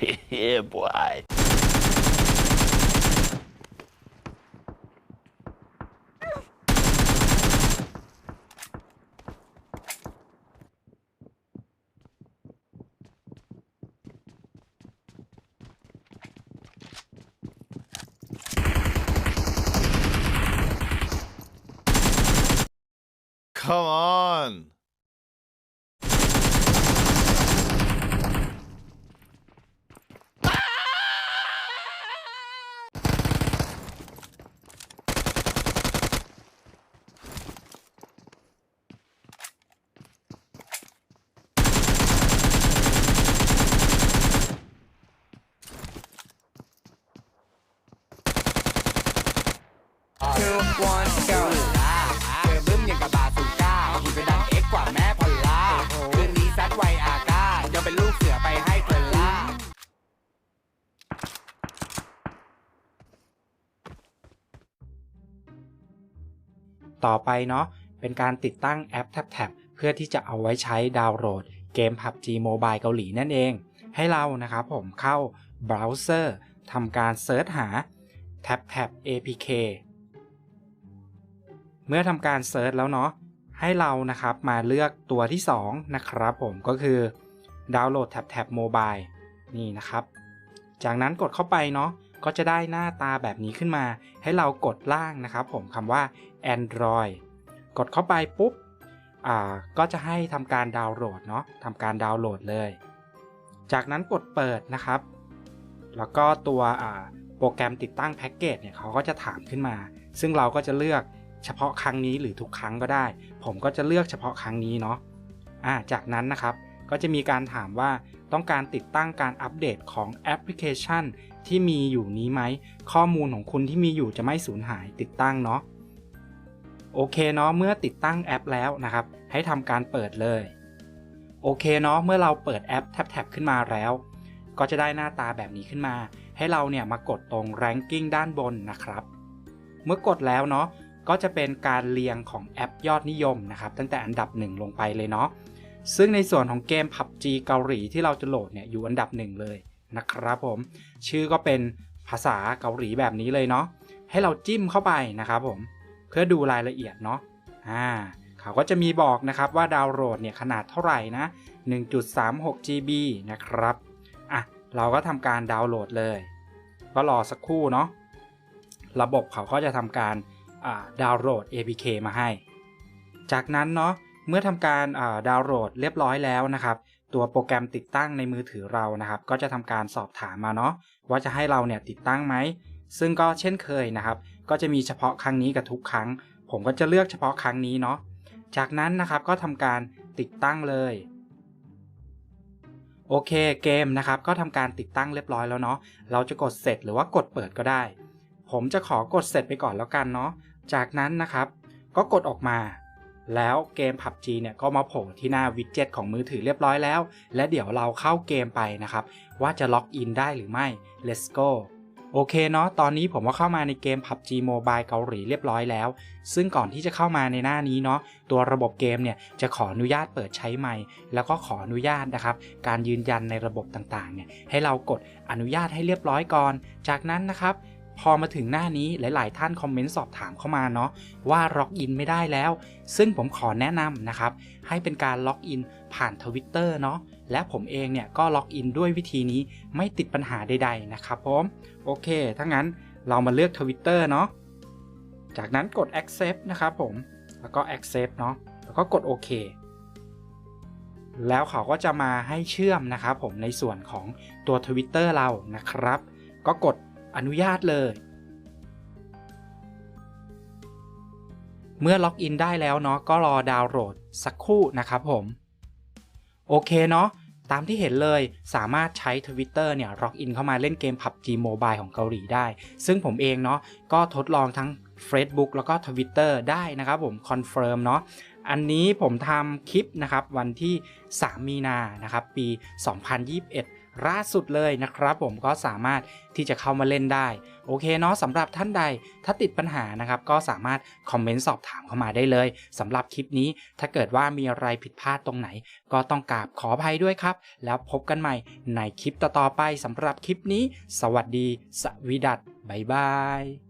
yeah, boy. Come on. Two one go เจอบึ้มอย่างกับบาสุก้าคุณไปดังเอ็กกว่าแม่พอลล่าคืนนี้ซัดไวอาก้ายังเป็นลูกเสือไปให้เธอล่าต่อไปเนาะเป็นการติดตั้งแอป TapTap เพื่อที่จะเอาไว้ใช้ดาวน์โหลดเกม PUBG Mobile เกาหลีนั่นเอง ให้เรานะครับผมเข้าเบราว์เซอร์ทำการเซิร์ชหา TapTap APK เมื่อทำการเซิร์ชแล้วเนาะให้เรานะครับมาเลือกตัวที่ 2 นะครับผมก็คือดาวน์โหลด TapTap Mobile นี่นะครับ จากนั้นกดเข้าไปเนาะก็จะได้หน้าตาแบบนี้ขึ้นมา ให้เรากดล่างนะครับ ผมคำว่า Android กดเข้าไปปุ๊บอ่าก็จะให้ทำการดาวน์โหลดเนาะทำการดาวน์โหลดเลย จากนั้นกดเปิดนะครับ แล้วก็ตัวโปรแกรมติดตั้งแพ็กเกจเนี่ยเขาก็จะถามขึ้นมา ซึ่งเราก็จะเลือก เฉพาะครั้งนี้หรือทุกครั้งก็ได้ ผมก็จะเลือกเฉพาะครั้งนี้เนาะอ่าจากนั้นนะครับ ก็จะมีการถามว่าต้องการติดตั้งการอัปเดตของแอปพลิเคชัน ที่มีอยู่นี้ไหม ข้อมูลของคุณที่มีอยู่จะไม่สูญหายติดตั้งเนาะโอเคเนาะเมื่อติดตั้งแอปแล้วนะครับ ให้ทำการเปิดเลย โอเคเนาะเมื่อเราเปิดแอปแท็บๆขึ้นมาแล้ว ก็จะได้หน้าตาแบบนี้ขึ้นมา ให้เราเนี่ยมากดตรง ranking ด้านบนนะครับ เมื่อกดแล้วเนาะ ก็จะเป็นการเรียงของแอปยอดนิยมนะครับ ตั้งแต่อันดับ 1 ลงไปเลยเนาะซึ่งในส่วนของเกม PUBG เกาหลีที่เราจะโหลดเนี่ยอยู่อันดับหนึ่งเลยนะครับผม ชื่อก็เป็นภาษาเกาหลีแบบนี้เลยเนาะให้เราจิ้มเข้าไปนะครับผมเพื่อดูรายละเอียดเนาะอ่าเขาก็จะมีบอกนะครับว่าดาวน์โหลดเนี่ยขนาดเท่าไหร่นะ 1.36 GB นะครับอะเราก็ทำการดาวน์โหลดเลย ก็รอสักครู่เนาะระบบเขาก็จะทำการ ดาวน์โหลด APK มาให้ จากนั้นเนาะเมื่อทำการดาวน์โหลดเรียบร้อยแล้วนะครับ ตัวโปรแกรมติดตั้งในมือถือเรานะครับ ก็จะทำการสอบถามมาเนาะว่าจะให้เราเนี่ยติดตั้งไหม ซึ่งก็เช่นเคยนะครับ ก็จะมีเฉพาะครั้งนี้กับทุกครั้ง ผมก็จะเลือกเฉพาะครั้งนี้เนาะจากนั้นนะครับก็ทำการติดตั้งเลยโอเคเกมนะครับก็ทำการติดตั้งเรียบร้อยแล้วเนาะเราจะกดเสร็จหรือว่ากดเปิดก็ได้ ผมจะขอกดเสร็จไปก่อนแล้วกันเนาะ จากนั้นนะครับ ก็กดออกมา แล้วเกม PUBG เนี่ยก็มาโผล่ที่หน้าวิดเจ็ตของมือถือเรียบร้อยแล้ว และเดี๋ยวเราเข้าเกมไปนะครับ ว่าจะล็อกอินได้หรือไม่ let's go โอเคเนาะ ตอนนี้ผมก็เข้ามาในเกม PUBG Mobile เกาหลีเรียบร้อยแล้ว ซึ่งก่อนที่จะเข้ามาในหน้านี้เนาะ ตัวระบบเกมเนี่ยจะขออนุญาตเปิดใช้ไมค์แล้วก็ขออนุญาตนะครับ การยืนยันในระบบต่างๆ เนี่ยให้เรากดอนุญาตให้เรียบร้อยก่อน จากนั้นนะครับ พอมาถึงหน้านี้หลาย ๆ ท่านคอมเมนต์สอบถามเข้ามาเนาะว่าล็อกอินไม่ได้แล้ว ซึ่งผมขอแนะนำนะครับ ให้เป็นการล็อกอินผ่านทวิตเตอร์เนาะและผมเองเนี่ยก็ล็อกอินด้วยวิธีนี้ไม่ติดปัญหาใด ๆ นะครับผม โอเค ถ้างั้นเรามาเลือกทวิตเตอร์เนาะจากนั้นกด accept นะครับผม แล้วก็ accept เนาะแล้วก็กดโอเคแล้วเขาก็จะมาให้เชื่อมนะครับผมในส่วนของตัว Twitter เรานะครับ ก็กด อนุญาตเลย เมื่อล็อกอินได้แล้วเนาะก็รอดาวน์โหลดสักครู่นะครับผม โอเคเนาะตามที่เห็นเลยสามารถใช้ Twitter เนี่ยล็อกอินเข้ามาเล่นเกม PUBG Mobile ของเกาหลีได้ ซึ่งผมเองเนาะก็ทดลองทั้ง Facebook แล้วก็ Twitter ได้นะครับผมคอนเฟิร์มเนาะอันนี้ผมทำคลิปนะครับวันที่ 3 มีนานะครับปี 2021 ล่าสุดเลยนะครับ ผมก็สามารถที่จะเข้ามาเล่นได้ โอเคเนาะสำหรับท่านใดถ้าติดปัญหานะครับ ก็สามารถคอมเมนต์สอบถามเข้ามาได้เลยสำหรับคลิปนี้ถ้าเกิดว่ามีอะไรผิดพลาดตรงไหน ก็ต้องกราบขออภัยด้วยครับ แล้วพบกันใหม่ในคลิปต่อๆไปสำหรับคลิปนี้ สวัสดี สวีดัตบายบาย